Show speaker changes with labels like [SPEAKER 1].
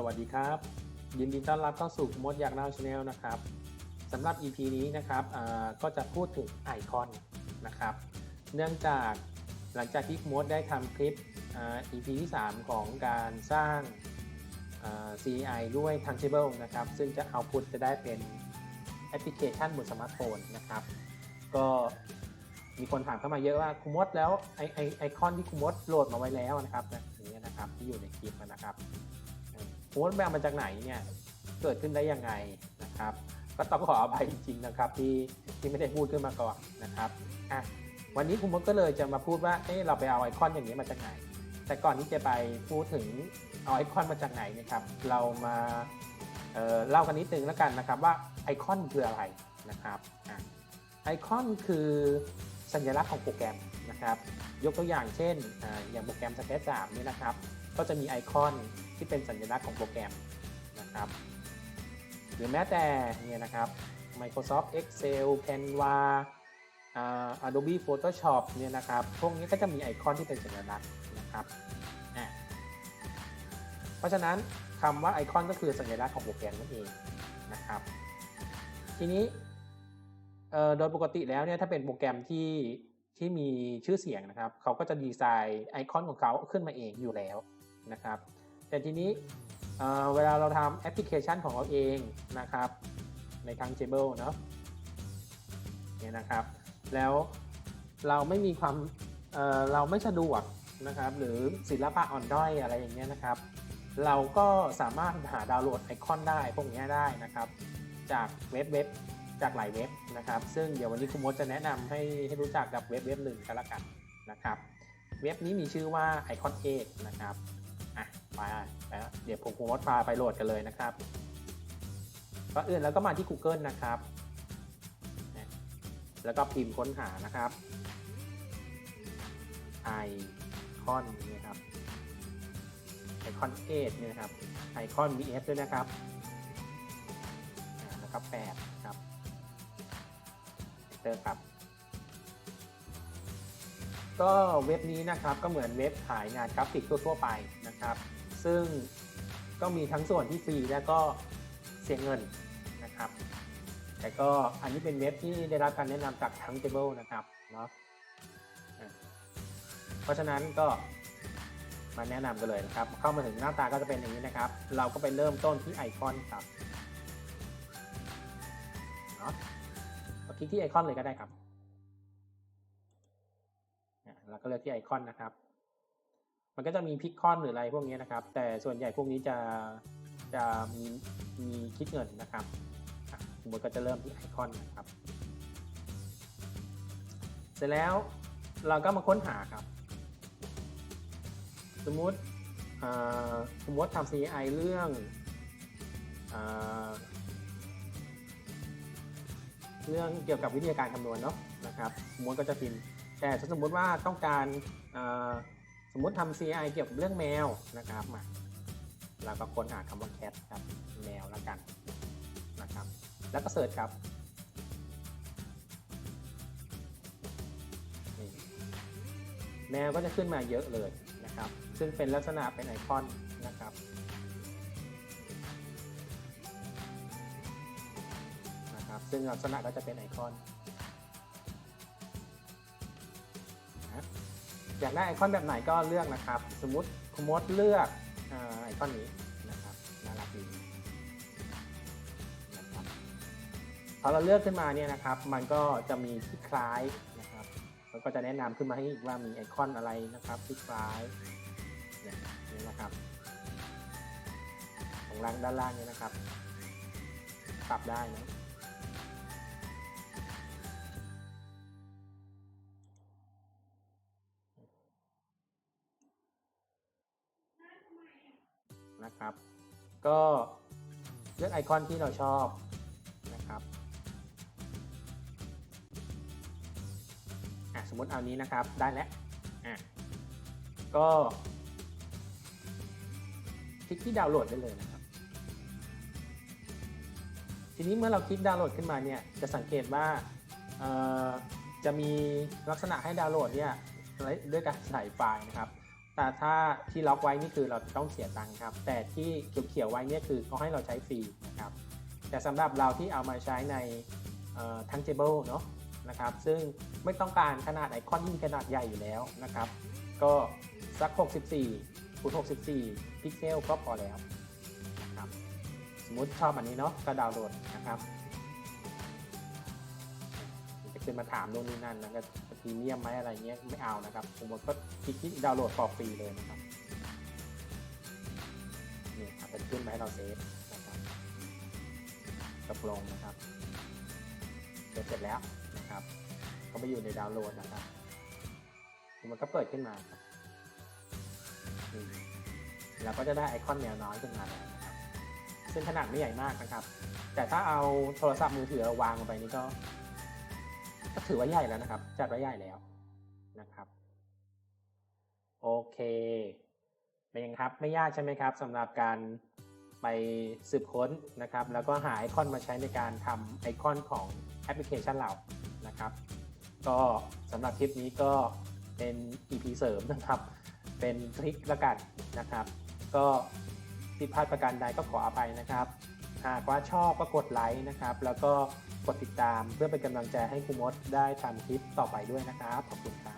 [SPEAKER 1] สวัสดีครับ ยินดีต้อนรับเข้าสู่มดอยากเล่าชาแนลนะครับสำหรับ EP นี้นะครับก็จะพูดถึงไอคอนนะครับ เนื่องจากหลังจากที่มดได้ทำคลิป EP ที่ 3 ของการสร้าง CI ด้วย Tangible นะครับ ซึ่งจะเอาพุทจะได้เป็นแอปพลิเคชันบนสมาร์ทโฟนนะครับ ก็มีคนถามเข้ามาเยอะว่าคุณมดแล้วไอไอไอคอนที่คุณมดโหลดมาไว้แล้วนะครับนะอย่างเงี้ยนะครับที่อยู่ในคลิปนะครับ มดแบงมาจากไหนเนี่ยเกิดขึ้นได้ยังไงนะครับ ก็ต้องขออภัยจริงๆนะครับที่ที่ไม่ได้พูดขึ้นมาก่อนนะครับอะวันนี้คุณมดก็เลยจะมาพูดว่าเอ๊ะเราไปเอาไอคอนอย่างนี้มาจากไหน แต่ก่อนที่จะไปพูดถึงเอาไอคอนมาจากไหนนะครับ เรามาเอ่อเล่ากันนิดนึงแล้วกันนะครับว่าไอคอนคืออะไรนะครับอะไอคอนคือสัญลักษณ์ของโปรแกรมนะครับ ยกตัวอย่างเช่นอาอย่างโปรแกรม Sketch 3นี่นะครับ ก็จะมีไอคอนที่เป็นสัญลักษณ์ของโปรแกรมนะครับหรือแม้แต่เนี่ยนะครับ Microsoft Excel Canva อ่า Adobe Photoshop เนี่ยนะครับ พวกนี้ก็จะมีไอคอนที่เป็นสัญลักษณ์นะครับอะเพราะฉะนั้นคำว่าไอคอนก็คือสัญลักษณ์ของโปรแกรมนั่นเองนะครับ ทีนี้โดยปกติแล้วเนี่ยถ้าเป็นโปรแกรมที่ที่มีชื่อเสียงนะครับ เขาก็จะดีไซน์ไอคอนของเขาขึ้นมาเองอยู่แล้ว นะครับ แต่ทีนี้เเวลาเราทำแอปพลิเคชันของเราเองนะครับในทาง Jable เนาะเนี่ยนะครับ แล้วเราไม่มีความเเราไม่สะดวกนะครับ หรือศิลปะอ่อนด้อยอะไรอย่างเงี้ยนะครับ เราก็สามารถหาดาวน์โหลดไอคอนได้พวกนี้ได้นะครับ จากเว็บเว็บจากหลายเว็บนะครับ ซึ่งเดี๋ยววันนี้คุณมดจะแนะนำให้ให้รู้จักกับเว็บเว็บหนึ่งกันละกันนะครับ เว็บนี้มีชื่อว่า Icon 8นะครับ เดี๋ยวผมคุณมดพาไปโหลดกันเลยนะครับก็อื่นแล้วก็มาที่ Google นะครับ แล้วก็พิมพ์ค้นหานะครับ Icon นี่ครับ Icon 8นี่นะครับ Icon VS ด้วยนะครับแล้วก็8ครับเตอร์ครับ ก็เว็บนี้นะครับก็เหมือนเว็บขายงานกราฟิกทั่วๆไปนะครับ ซึ่ง ก็มีทั้งส่วนที่ฟรีและก็เสียเงินนะครับแต่ก็อันนี้เป็นเว็บที่ได้รับการแนะนำจากทั้ง Table นะครับเนาะเพราะฉะนั้นก็มาแนะนำกันเลยนะครับ เข้ามาถึงหน้าตาก็จะเป็นอย่างนี้นะครับ เราก็ไปเริ่มต้นที่ไอคอนครับเนาะคลิกที่ไอคอนเลยก็ได้ครับเราก็เลือกที่ไอคอนนะครับ มันก็จะมีพิกคอนหรืออะไรพวกนี้นะครับ แต่ส่วนใหญ่พวกนี้จะจะมีมีคิดเงินนะครับสมมติก็จะเริ่มที่ไอคอนนะครับ เสร็จแล้วเราก็มาค้นหาครับ สมมติสมมติทำ CI เรื่องอเรื่องเกี่ยวกับวิทยาการคำนวณเนาะนะครับสมมติก็จะพิมพ์แต่ถ้าสมมติว่าต้องการ สมมติทำ CI เกี่ยวกับเรื่องแมวนะครับมาเราก็ค้นหาคำว่า cat ครับแมวแล้วกันนะครับ แล้วก็เสิร์ชครับนี่แมวก็จะขึ้นมาเยอะเลยนะครับ ซึ่งเป็นลักษณะเป็นไอคอนนะครับนะครับ ซึ่งลักษณะก็จะเป็นไอคอน อยากได้ไอคอนแบบไหนก็เลือกนะครับ สมมติคุณมดเลือกไอคอนนี้นะครับน่ารักดีนะครับพอเราเลือกขึ้นมาเนี่ยนะครับ มันก็จะมีที่คล้ายนะครับ มันก็จะแนะนำขึ้นมาให้อีกว่ามีไอคอนอะไรนะครับที่คล้ายนี่นี่นะครับของล่างด้านล่างเนี่ยนะครับ ปรับได้นะ นะครับ ก็เลือกไอคอนที่เราชอบนะครับสมมติเอานี้นะครับได้แล้วอะก็คลิกที่ดาวน์โหลดได้เลยนะครับ ทีนี้เมื่อเราคลิกดาวน์โหลดขึ้นมาเนี่ยจะสังเกตว่าจะมีลักษณะให้ดาวน์โหลดเนี่ยด้วยการใส่ไฟล์นะครับ แต่ถ้าที่ล็อกไว้นี่คือเราต้องเสียตังค์ครับ แต่ที่เขียวๆไว้เนี่ยคือเขาให้เราใช้ฟรีนะครับ แต่สำหรับเราที่เอามาใช้ในทั้ง Tangible เนาะนะครับ ซึ่งไม่ต้องการขนาดไอคอนที่มีขนาดใหญ่อยู่แล้วนะครับ ก็สัก 64คูณ64 พิกเซลก็พอแล้วนะครับสมมติชอบอันนี้เนาะก็ดาวน์โหลดนะครับจะขึ้นมาถามโน่นนี่นั่นแล้วก็ รีเมียมไหมอะไรเงี้ยไม่เอานะครับ ผมก็คลิกที่ดาวน์โหลดฟอร์ฟรีเลยนะครับนี่ครับเป็นขึ้นมาให้เราเซฟนะครับตกลงนะครับเสร็จแล้วนะครับ ก็ไปอยู่ในดาวน์โหลดนะครับ มันก็เปิดขึ้นมาครับนี่เราก็จะได้ไอคอนแนวน้อยขึ้นมาแล้วนะครับ ซึ่งขนาดไม่ใหญ่มากนะครับ แต่ถ้าเอาโทรศัพท์มือถือวางลงไปนี่ก็ ก็ถือว่าใหญ่แล้วนะครับ จัดว่าใหญ่แล้วนะครับ โอเคเป็นยังครับไม่ยากใช่ไหมครับสำหรับการไปสืบค้นนะครับ แล้วก็หาไอคอนมาใช้ในการทำไอคอนของแอปพลิเคชันเรานะครับ ก็สำหรับคลิปนี้ก็เป็น EP เสริมนะครับ เป็นทริคละกันนะครับ ก็ผิดพลาดประการใดก็ขออภัยนะครับ หากว่าชอบก็กดไลค์นะครับ แล้วก็ กดติดตามเพื่อเป็นกำลังใจให้ครูมดได้ทำคลิปต่อไปด้วยนะครับ ขอบคุณครับ